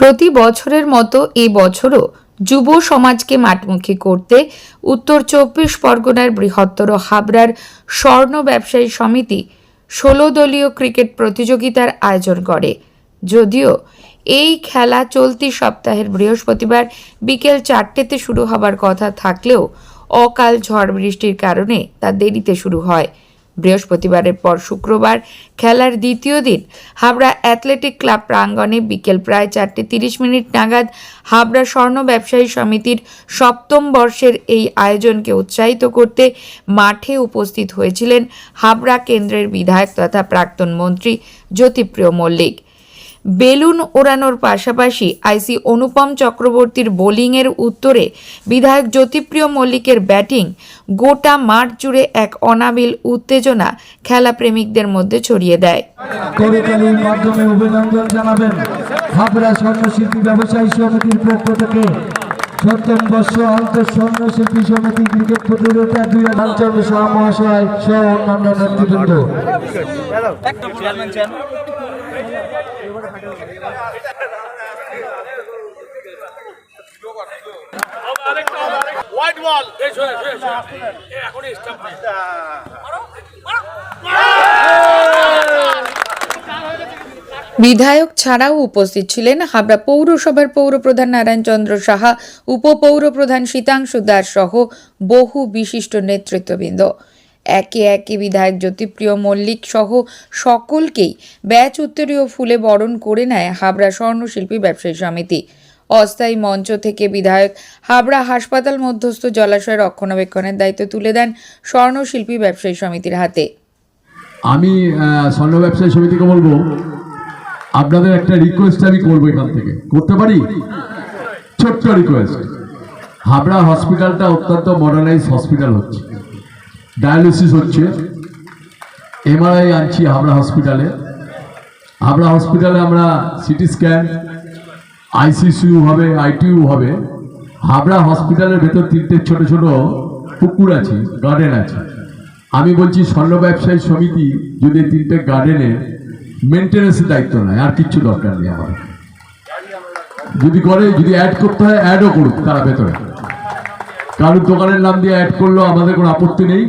প্রতি বছরের মতো এই বছরও যুব সমাজকে মাঠমুখী করতে উত্তর চব্বিশ পরগনার বৃহত্তর হাবড়ার স্বর্ণ ব্যবসায়ী সমিতি ষোলো দলীয় ক্রিকেট প্রতিযোগিতার আয়োজন করে। যদিও এই খেলা চলতি সপ্তাহের বৃহস্পতিবার বিকেল চারটেতে শুরু হবার কথা থাকলেও অকাল ঝড় বৃষ্টির কারণে তা দেরিতে শুরু হয়। বৃহস্পতিবারের পর শুক্রবার খেলার দ্বিতীয় দিন হাবড়া অ্যাথলেটিক ক্লাব প্রাঙ্গণে বিকেল প্রায় চারটে তিরিশ মিনিট নাগাদ হাবড়া স্বর্ণ ব্যবসায়ী সমিতির সপ্তম বর্ষের এই আয়োজনকে উৎসাহিত করতে মাঠে উপস্থিত হয়েছিলেন হাবড়া কেন্দ্রের বিধায়ক তথা প্রাক্তন মন্ত্রী জ্যোতিপ্রিয় মল্লিক। বেলুন ওড়ানোর পাশাপাশি আইসি অনুপম চক্রবর্তীর বোলিংয়ের উত্তরে বিধায়ক জ্যোতিপ্রিয় মল্লিকের ব্যাটিং গোটা মাঠ জুড়ে এক অনাবিল উত্তেজনা খেলা প্রেমিকদের মধ্যে ছড়িয়ে দেয়। করতালির মাধ্যমে অভিনন্দন জানাবেন হাবড়া স্বর্ণশিল্পী ব্যবসায়ী সমিতির পক্ষ থেকে। সপ্তম বর্ষ আন্তঃ স্বর্ণশিল্পী সমিতি ক্রিকেট প্রতিযোগিতা দুই হাজার শাহ মহাশয় সহ অন্যান্য নেতৃবৃন্দ। বিধায়ক ছাড়াও উপস্থিত ছিলেন হাবড়া পৌরসভার পৌরপ্রধান নারায়ণ চন্দ্র সাহা, উপপৌরপ্রধান শীতাংশু দাস সহ বহু বিশিষ্ট নেতৃত্ববৃন্দ। একে একে বিধায়ক জ্যোতিপ্রিয় মল্লিক সহ সকলকেই ব্যাচ উত্তরীয় ফুলে বরণ করে নেয় হাবড়া স্বর্ণশিল্পী ব্যবসায়ী সমিতি। অস্থায়ী মঞ্চ থেকে বিধায়ক হাবড়া হাসপাতাল মধ্যস্থ জলাশয় রক্ষণাবেক্ষণের দায়িত্ব তুলে দেন স্বর্ণশিল্পী ব্যবসায়ী সমিতির হাতে। আমি স্বর্ণ ব্যবসায়ী সমিতিকে বলব, আপনাদের একটা রিকোয়েস্ট আমি করব এখান থেকে। করতে পারি? ছোট্ট রিকোয়েস্ট হাবড়া হসপিটালটা অত্যন্ত মডার্নাইজ হসপিটাল হচ্ছে। ডায়ালিসিস হচ্ছে এমআরআই আনছি হাবড়া হসপিটালে। হাবড়া হসপিটালে আমরা সিটি স্ক্যান, আইসিসিউ হবে, আইটিইউ হবে। হাবড়া হসপিটালের ভেতর তিনটে ছোট ছোট পুকুর আছে গার্ডেন আছে। আমি বলছি স্বর্ণ ব্যবসায়ী সমিতি যদি তিনটে গার্ডেনে মেনটেন্যান্সের দায়িত্ব নেয়, আর কিচ্ছু দরকার নেই আমার যদি করে, যদি অ্যাড করতে হয় অ্যাডও করুক তারা ভেতরে। কারোর দোকানের নাম দিয়ে অ্যাড করলেও আমাদের কোনো আপত্তি নেই।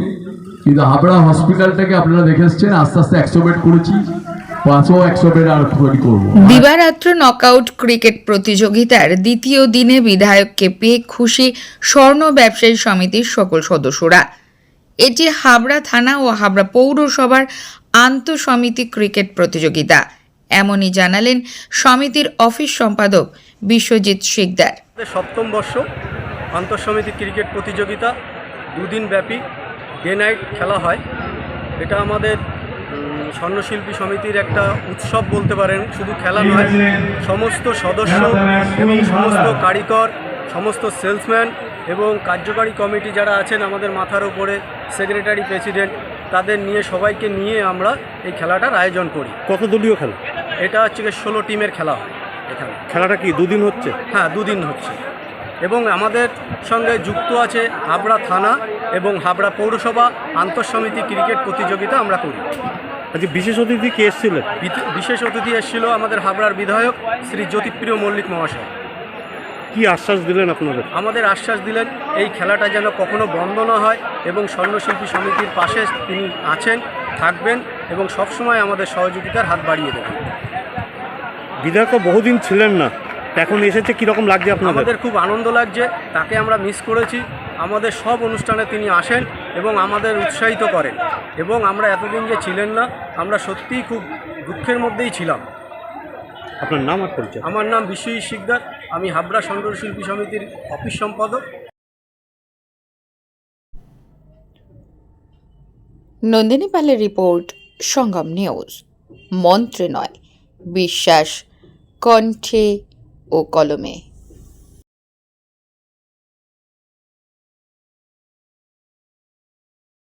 কিন্তু হাবড়া হসপিটালটাকে আপনারা দেখে এসছেন আস্তে আস্তে একশো বেড করেছি দিবারাত্র নকআউট ক্রিকেট প্রতিযোগিতার দ্বিতীয় দিনে বিধায়ককে পেয়ে খুশি স্বর্ণ ব্যবসায়ী সমিতির সকল সদস্যরা। এটি হাবড়া থানা ও হাবড়া পৌরসভার আন্তঃসমিতি ক্রিকেট প্রতিযোগিতা। এমনই জানালেন সমিতির অফিস সম্পাদক বিশ্বজিৎ শিকদার। সপ্তম বর্ষ আন্তঃসমিতি ক্রিকেট প্রতিযোগিতা দুদিন ব্যাপী ডে নাইট খেলা হয়। এটা আমাদের স্বর্ণশিল্পী সমিতির একটা উৎসব বলতে পারেন। শুধু খেলা নয় সমস্ত সদস্য এবং সমস্ত কারিগর সমস্ত সেলসম্যান এবং কার্যকারী কমিটি যারা আছেন আমাদের মাথার উপরে সেক্রেটারি প্রেসিডেন্ট তাদের নিয়ে সবাইকে নিয়ে আমরা এই খেলাটার আয়োজন করি। কত দলীয় খেলা? এটা হচ্ছে গিয়ে ষোলো টিমের খেলা হয় এখানে। খেলাটা কি দুদিন হচ্ছে? হ্যাঁ দুদিন হচ্ছে। এবং আমাদের সঙ্গে যুক্ত আছে হাবড়া থানা এবং হাবড়া পৌরসভা আন্তঃসমিতি ক্রিকেট প্রতিযোগিতা আমরা করি। আজকে বিশেষ অতিথি কে এসেছিলেন বিশেষ অতিথি এসেছিল আমাদের হাবড়ার বিধায়ক শ্রী জ্যোতিপ্রিয় মল্লিক মহাশয়। কি আশ্বাস দিলেন আপনাদের? আমাদের আশ্বাস দিলেন এই খেলাটা যেন কখনো বন্ধ না হয় এবং স্বর্ণশিল্পী সমিতির পাশে তিনি আছেন থাকবেন এবং সবসময় আমাদের সহযোগিতার হাত বাড়িয়ে দেবেন। বিধায়ক বহুদিন ছিলেন না। এখন এসেছে কীরকম লাগছে আপনাদের? আমাদের খুব আনন্দ লাগছে তাকে আমরা মিস করেছি। আমাদের সব অনুষ্ঠানে তিনি আসেন এবং আমাদের উৎসাহিত করেন। এবং আমরা এতদিন যে ছিলেন না আমরা সত্যিই খুব দুঃখের মধ্যেই ছিলাম। আপনার নাম আর পরিচয়? আমার নাম বিশ্বজিৎ শিকদার আমি হাবড়া সংগ্রহ শিল্পী সমিতির অফিস সম্পাদক। নন্দিনী পালের রিপোর্ট সঙ্গম নিউজ। মন্ত্রে নয় বিশ্বাস কণ্ঠে ও কলমে।